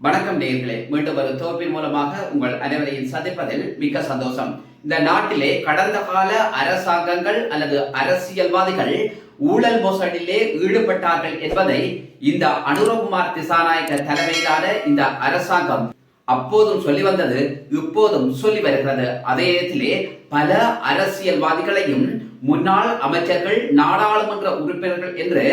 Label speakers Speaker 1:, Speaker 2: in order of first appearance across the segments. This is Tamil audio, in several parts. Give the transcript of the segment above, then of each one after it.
Speaker 1: வணக்கம் நேர்களே மீண்டும் ஒரு தொகுப்பின் மூலமாக உங்கள் அனைவரையும் சந்திப்பதில் மிக்க சந்தோஷம். இந்த நாட்டிலே கடந்த கால அரசாங்கங்கள் அல்லது அரசியல்வாதிகள் ஊழல் மோசடியிலே ஈடுபட்டார்கள் என்பதை இந்த அனுரகுமார் திசாநாயக்க தலைமையிலான இந்த அரசாங்கம் அப்போதும் சொல்லி வந்தது இப்போதும் சொல்லி வருகிறது. அதே நேரத்திலே பல அரசியல்வாதிகளையும் முன்னாள் அமைச்சர்கள் நாடாளுமன்ற உறுப்பினர்கள் என்று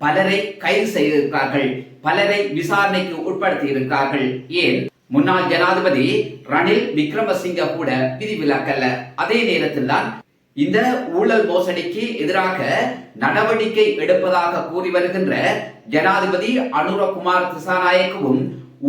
Speaker 1: பலரை கைது செய்திருக்கிறார்கள். பலரை விசாரணைக்கு உட்படுத்தி இருக்கிறார்கள் ஏன்? முன்னாள் ஜனாதிபதி ரணில் விக்ரமசிங்க கூட விதிவிலக்கல்ல. அதே நேரத்தில் தான் இந்த ஊழல் மோசடிக்கு எதிராக நடவடிக்கை எடுப்பதாக கூறி வருகின்ற ஜனாதிபதி அனுரகுமார் திசாநாயக்கவும்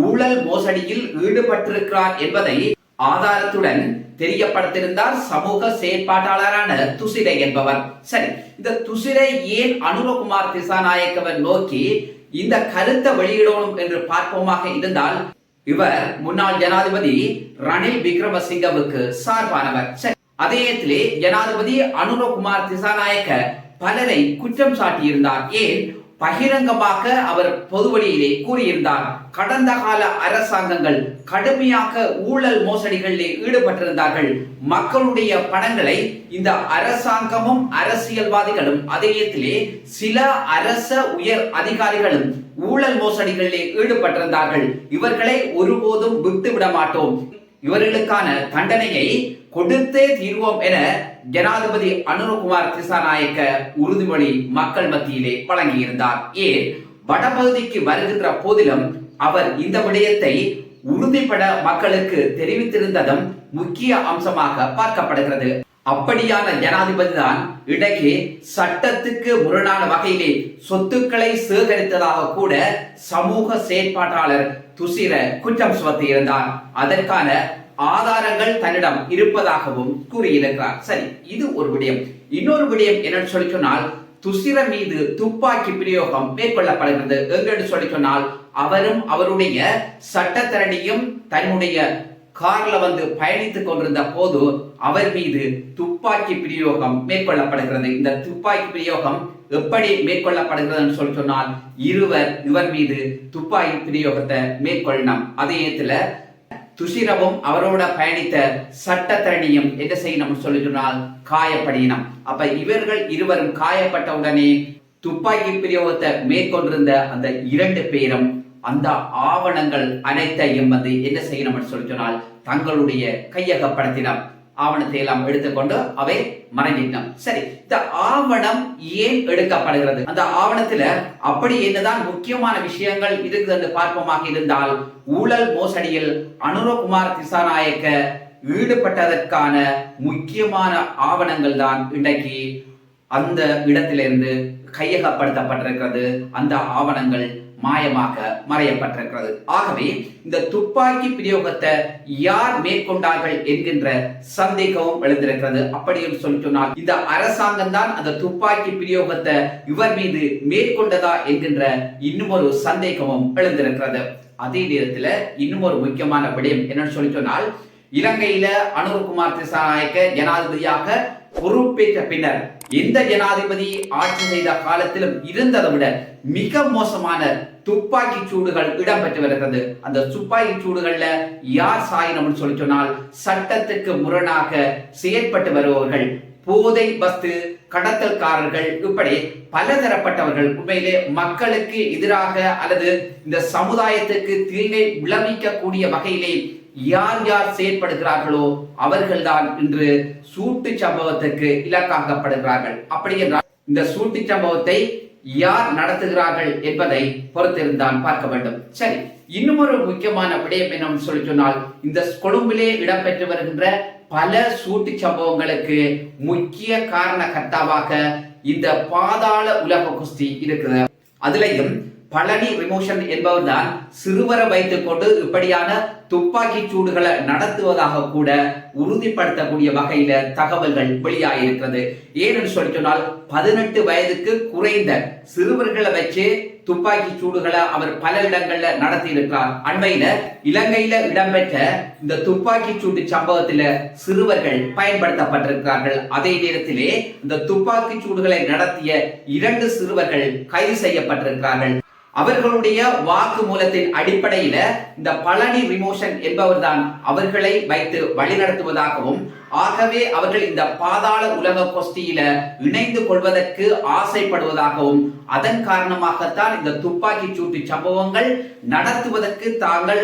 Speaker 1: ஊழல் மோசடியில் ஈடுபட்டிருக்கிறார் என்பதை ஆதாரத்துடன் தெரியப்படுத்திருந்தார் சமூக செயற்பாட்டாளரான துசிரை என்பவர். சரி இந்த துசிரை ஏன் அனுரகுமார் திசாநாயக்கவர் நோக்கி இந்த கருத்தை வெளியிடணும் என்று பார்ப்போமாக இருந்தால் இவர் முன்னாள் ஜனாதிபதி ரணில் விக்ரமசிங்கவுக்கு சார்பானவர். சரி அதே ஜனாதிபதி அனுரகுமார் திசாநாயக்க பலரை குற்றம் சாட்டியிருந்தார். ஏன்? பகிரங்கமாக அவர் பொதுவழியிலே கூறியிருந்தார். கடந்த கால அரசாங்கங்கள் கடுமையாக ஊழல் மோசடிகளிலே ஈடுபட்டிருந்தார்கள். மக்களுடைய பணங்களை இந்த அரசாங்கமும் அரசியல்வாதிகளும் அதேயத்திலே சில அரச உயர் அதிகாரிகளும் ஊழல் மோசடிகளிலே ஈடுபட்டிருந்தார்கள். இவர்களை ஒருபோதும் விட்டு விட மாட்டோம். இவர்களுக்கான தண்டனையை கொடுத்தே தீர்வோம் என ஜனாதிபதி அனுரகுமார் திசாநாயக்க உறுதிமொழி மக்கள் மத்தியிலே வழங்கியிருந்தார். ஏன்? வடபகுதிக்கு வருகின்ற போதிலும் அவர் இந்த விடயத்தை உறுதிப்பட மக்களுக்கு தெரிவித்திருந்ததும் முக்கிய அம்சமாக பார்க்கப்படுகிறது. அப்படியான ஜனாதிபதி தான் இடையே சட்டத்துக்கு முரணான வகையிலே சொத்துக்களை சேகரித்ததாக கூட சமூக செயற்பாட்டாளர் துசிர குற்றம் சுமத்தியிருந்தார். அதற்கான ஆதாரங்கள் தன்னிடம் இருப்பதாகவும் கூறியிருக்கிறார். சரி இது ஒரு விடயம். இன்னொரு விடயம் என்னன்னு சொல்லி சொன்னால் துசிர மீது துப்பாக்கி பிரயோகம் மேற்கொள்ளப்படுகிறது. என்று சொல்லி சொன்னால் அவரும் அவருடைய சட்டத்தரணியும் தன்னுடைய கார்ல வந்து பயணித்துக் கொண்டிருந்த போது அவர் மீது துப்பாக்கி பிரயோகம் மேற்கொள்ளப்படுகிறது. இந்த துப்பாக்கி பிரயோகம் எப்படி மேற்கொள்ளப்படுகிறதுன்னு சொல்லி சொன்னால் இருவர் இவர் மீது துப்பாக்கி பிரயோகத்தை மேற்கொள்ளணும். அதே நேரத்துல துஷிரவும் அவரோட பயணித்த சட்டத்தரணியும் என்ன செய்யணும் சொல்லி சொன்னால் காயப்படியினம் அப்ப இவர்கள் இருவரும் காயப்பட்ட உடனே துப்பாக்கி பிரயோகத்தை மேற்கொண்டிருந்த அந்த இரண்டு பேரும் அந்த ஆவணங்கள் அனைத்தையும் வந்து என்ன செய்யணும் சொல்லி சொன்னால் தங்களுடைய கையகப்படுத்தினம் ஆவணத்தை எல்லாம் எடுத்துக்கொண்டு அவை மறைஞ்சிட்டோம் சரி இந்த ஆவணம் ஏன் எடுக்கப்படுகிறது? அந்த ஆவணத்துல அப்படி என்னதான் முக்கியமான விஷயங்கள் இருக்குது என்று பார்ப்போமாக இருந்தால் ஊழல் மோசடியில் அனுரகுமார் திசாநாயக்க ஈடுபட்டதற்கான முக்கியமான ஆவணங்கள் தான் இன்றைக்கு அந்த இடத்திலிருந்து கையகப்படுத்தப்பட்டிருக்கிறது. அந்த ஆவணங்கள் மாயமாக மறையப்பட்டிருக்கிறது. ஆகவே இந்த துப்பாக்கி பிரயோகத்தை யார் மேற்கொண்டார்கள் என்கின்ற சந்தேகமும் எழுந்திருக்கிறது. அப்படின்னு சொல்லி சொன்னால் இந்த அரசாங்கம் தான் அந்த துப்பாக்கி பிரயோகத்தை இவர் மீது மேற்கொண்டதா என்கின்ற இன்னும் ஒரு சந்தேகமும் எழுந்திருக்கிறது. அதே நேரத்தில் இன்னும் ஒரு முக்கியமான விடயம் என்னன்னு சொல்லி சொன்னால் இலங்கையில அனுர்குமார் திசாநாயக்க ஜனாதிபதியாக பொறுப்பேற்ற பின்னர் எந்த ஜனாதிபதி ஆட்சி செய்த காலத்திலும் இருந்ததை விட மிக மோசமான துப்பாக்கி சூடுகள் இடம்பெற்று வருகிறது. அந்த துப்பாக்கி சூடுகள்ல யார் சாயினம்னு சொல்லி சொன்னால் சட்டத்துக்கு முரணாக செயற்பட்டு வருபவர்கள் போதை பஸ்து கடத்தல்காரர்கள் இப்படி பலதரப்பட்டவர்கள். உண்மையிலே மக்களுக்கு எதிராக அல்லது இந்த சமுதாயத்துக்கு தீமை விளைவிக்கக்கூடிய வகையிலே யார் யார் செயற்படுகிறார்களோ அவர்கள்தான் இன்று சூட்டு சம்பவத்திற்கு இலக்காக்கப்படுகிறார்கள் அப்படி என்றால் இந்த சூட்டு சம்பவத்தை யார் நடத்துகிறார்கள் என்பதை பொறுத்திருந்தான் பார்க்க வேண்டும். சரி இன்னும் ஒரு முக்கியமான விடயம் என்னன்னு சொல்லி சொன்னால் இந்த கொழும்பிலே இடம்பெற்று வருகின்ற பல சூட்டு சம்பவங்களுக்கு முக்கிய காரண கர்த்தாவாக இந்த பாதாள உலக குஸ்தி இருக்குது அதுலயும் பழனி விமோஷன் என்பவர் தான் சிறுவரை வைத்துக் கொண்டு இப்படியான துப்பாக்கி சூடுகளை நடத்துவதாக கூட உறுதிப்படுத்தக்கூடிய வகையில தகவல்கள் வெளியாகிருக்கிறது ஏனென்று சொல்லி சொன்னால் பதினெட்டு வயதுக்கு குறைந்த சிறுவர்களை வச்சு துப்பாக்கி சூடுகளை அவர் பல இடங்கள்ல நடத்தி இருக்கிறார் அண்மையில இலங்கையில இடம்பெற்ற இந்த துப்பாக்கி சூடு சம்பவத்தில சிறுவர்கள் பயன்படுத்தப்பட்டிருக்கிறார்கள். அதே நேரத்திலே இந்த துப்பாக்கி சூடுகளை நடத்திய இரண்டு சிறுவர்கள் கைது செய்யப்பட்டிருக்கிறார்கள். அவர்களுடைய வாக்கு மூலத்தின் அடிப்படையில இந்த பழனி ரிமோஷன் என்பவர்தான் அவர்களை வைத்து வழிநடத்துவதாகவும் ஆகவே அவர்கள் இந்த பாதாள உலக கொஸ்தியில இணைந்து கொள்வதற்கு ஆசைப்படுவதாகவும் அதன் காரணமாகத்தான் இந்த துப்பாக்கி சூட்டு சம்பவங்கள் நடத்துவதற்கு தாங்கள்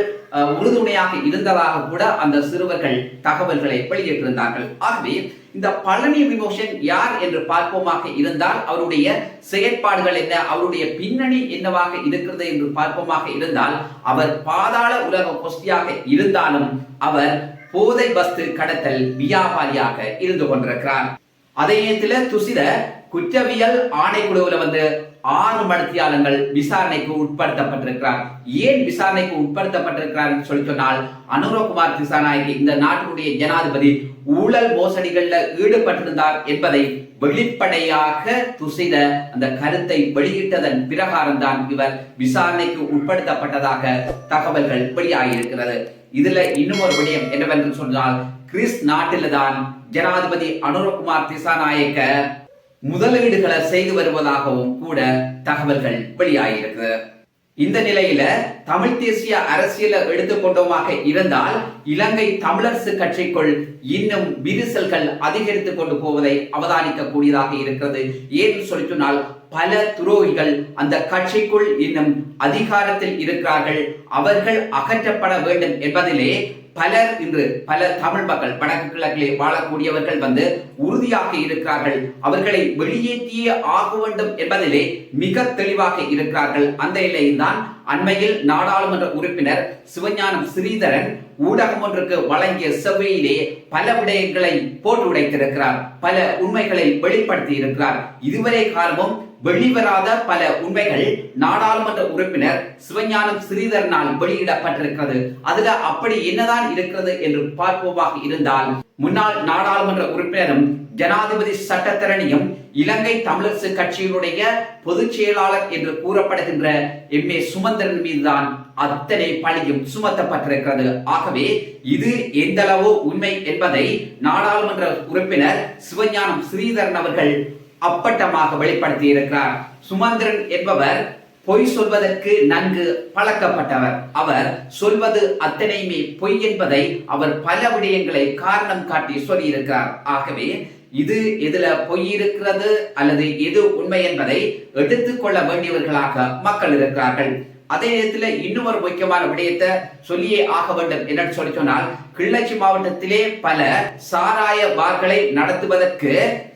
Speaker 1: உறுதுணையாக இருந்ததாக கூட அந்த சிறுவர்கள் தகவல்களை வெளியிட்டிருந்தார்கள். ஆகவே இந்த பழனி விமோஷன் யார் என்று பார்ப்போமாக இருந்தால் அவருடைய செயற்பாடுகள் என்ன அவருடைய பின்னணி என்னவாக இருக்கிறது என்று பார்ப்போமாக இருந்தால் அவர் பாதாள உலக கொஸ்தியாக இருந்தாலும் அவர் போதை பஸ்து கடத்தல் வியாபாரியாக இருந்து கொண்டிருக்கிறார். அதே நேரத்தில் துசித குற்றவியல் ஆணைக்குழுவில் வந்து ஆறு மடத்தியாளங்கள் விசாரணைக்கு உட்படுத்தப்பட்டிருக்கிறார். ஏன் விசாரணைக்கு உட்படுத்தப்பட்டிருக்கிறார் என்று சொல்லி சொன்னால் அனுரகுமார் திசாநாயகி இந்த நாட்டினுடைய ஜனாதிபதி ஊழல் மோசடிகள்ல ஈடுபட்டிருந்தார் என்பதை வெளிப்படையாக துசித அந்த கருத்தை வெளியிட்டதன் பிரகாரம் தான் இவர் விசாரணைக்கு உட்படுத்தப்பட்டதாக தகவல்கள் வெளியாகியிருக்கிறது. இதுல இன்னும் ஒரு விடயம் என்னவென்று சொன்னால் கிறிஸ் நாட்டில்தான் ஜனாதிபதி அனுரகுமார் திசாநாயக்க முதலீடுகளை செய்து வருவதாகவும் கூட தகவல்கள் வெளியாகிறது இந்த நிலையில தமிழ் தேசிய அரசியல எடுத்துக்கொண்டோமாக இருந்தால் இலங்கை தமிழரசு கட்சிக்குள் இன்னும் விரிசல்கள் அதிகரித்து கொண்டு போவதை அவதானிக்க கூடியதாக இருக்கிறது. ஏன்னு சொல்லி சொன்னால் பல துரோகிகள் அந்த கட்சிக்குள் இன்னும் அதிகாரத்தில் இருக்கிறார்கள். அவர்கள் அகற்றப்பட வேண்டும் என்பதிலே பலர் இன்று பல தமிழ் மக்கள் வடக்கு கிழக்கிலே வாழக்கூடியவர்கள் வந்து உறுதியாக இருக்கிறார்கள். அவர்களை வெளியேற்றியே ஆக வேண்டும் என்பதிலே மிக தெளிவாக இருக்கிறார்கள். அந்த நிலையில்தான் அண்மையில் நாடாளுமன்ற உறுப்பினர் சிவஞானம் ஸ்ரீதரன் ஊடகம் ஒன்றுக்கு வழங்கிய செவ்வையிலே பல விடயங்களை போட்டு உடைத்திருக்கிறார். பல உண்மைகளை வெளிப்படுத்தி இருக்கிறார் இதுவரை காலமும் வெளிவராத பல உண்மைகள் நாடாளுமன்ற உறுப்பினர் சிவஞானம் ஸ்ரீதரனால் வெளியிடப்பட்டிருக்கிறது. அதுல அப்படி என்னதான் இருக்கிறது என்று பார்ப்போமாக இருந்தால் முன்னாள் நாடாளுமன்ற உறுப்பினரும் ஜனாதிபதி சட்டத்தரணியும் இலங்கை தமிழரசு கட்சியினுடைய பொதுச் செயலாளர் என்று கூறப்படுகின்ற எம் ஏ சுமந்திரன் மீதுதான் அத்தனை பழியும் சுமத்தப்பட்டிருக்கிறது. ஆகவே இது எந்த அளவு உண்மை என்பதை நாடாளுமன்ற உறுப்பினர் சிவஞானம் ஸ்ரீதரன் அவர்கள் அப்பட்டமாக வெளிப்படுத்தி இருக்கிறார் சுமந்திரன் என்பவர் பொய் சொல்வதற்கு நன்கு பழக்கப்பட்டவர். அவர் சொல்வது அத்தனையுமே பொய் என்பதை அவர் பல விடயங்களை காரணம் காட்டி சொல்லியிருக்கிறார். ஆகவே இது எதுல பொய் இருக்கிறது அல்லது எது உண்மை என்பதை எடுத்துக்கொள்ள வேண்டியவர்களாக மக்கள் இருக்கிறார்கள். அதே நேரத்தில் இன்னும் ஒரு முக்கியமான விடயத்தை சொல்லியே ஆக வேண்டும். என்னன்னு சொல்லி சொன்னால் கிள்ளச்சி மாவட்டத்திலே பல சாராய பார்களை நடத்துவதற்கு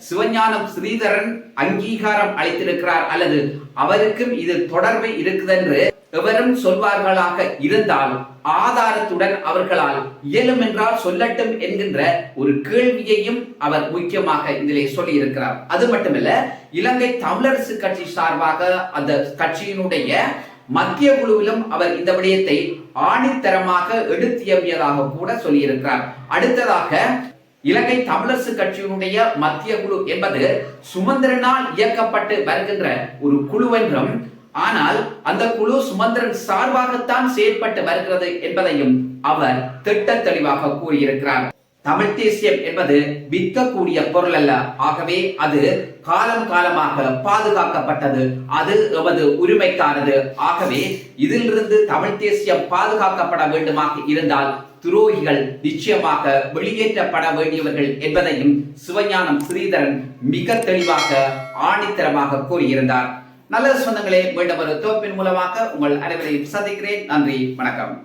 Speaker 1: சிவஞானம் ஸ்ரீதரன் அங்கீகாரம் அளித்திருக்கிறார் அல்லது அவருக்கும் இது தொடர்பு இருக்குதென்று எவரும் சொல்வார்களாக இருந்தால் ஆதாரத்துடன் அவர்களால் இயலும் என்றால் சொல்லட்டும் என்கின்ற ஒரு கேள்வியையும் அவர் முக்கியமாக இதிலே சொல்லி இருக்கிறார் அது மட்டுமல்ல இலங்கை தமிழரசு கட்சி சார்பாக அந்த கட்சியினுடைய மத்திய குழுவிலும் அவர் இந்த விடயத்தை ஆணித்தரமாக எடுத்தியமையதாக கூட சொல்லியிருக்கிறார். அடுத்ததாக இலங்கை தமிழரசு கட்சியினுடைய மத்திய குழு என்பது சுமந்திரனால் இயக்கப்பட்டு வருகின்ற ஒரு குழு என்றும் ஆனால் அந்த குழு சுமந்திரன் சார்பாகத்தான் செயற்பட்டு வருகிறது என்பதையும் அவர் திட்ட தெளிவாக கூறியிருக்கிறார். தமிழ் தேசியம் என்பது விற்கக்கூடிய பொருள் அல்ல. ஆகவே அது காலம் காலமாக பாதுகாக்கப்பட்டது. அது எமது உரிமைக்கானது. ஆகவே இதிலிருந்து தமிழ் தேசியம் பாதுகாக்கப்பட வேண்டுமாக இருந்தால் துரோகிகள் நிச்சயமாக வெளியேற்றப்பட வேண்டியவர்கள் என்பதையும் சிவஞானம் ஸ்ரீதரன் மிக தெளிவாக ஆணித்தரமாக கூறியிருந்தார். நல்ல சொந்தங்களே மீண்டும் ஒரு தோப்பின் மூலமாக உங்கள் அனைவரையும் சந்திக்கிறேன். நன்றி வணக்கம்.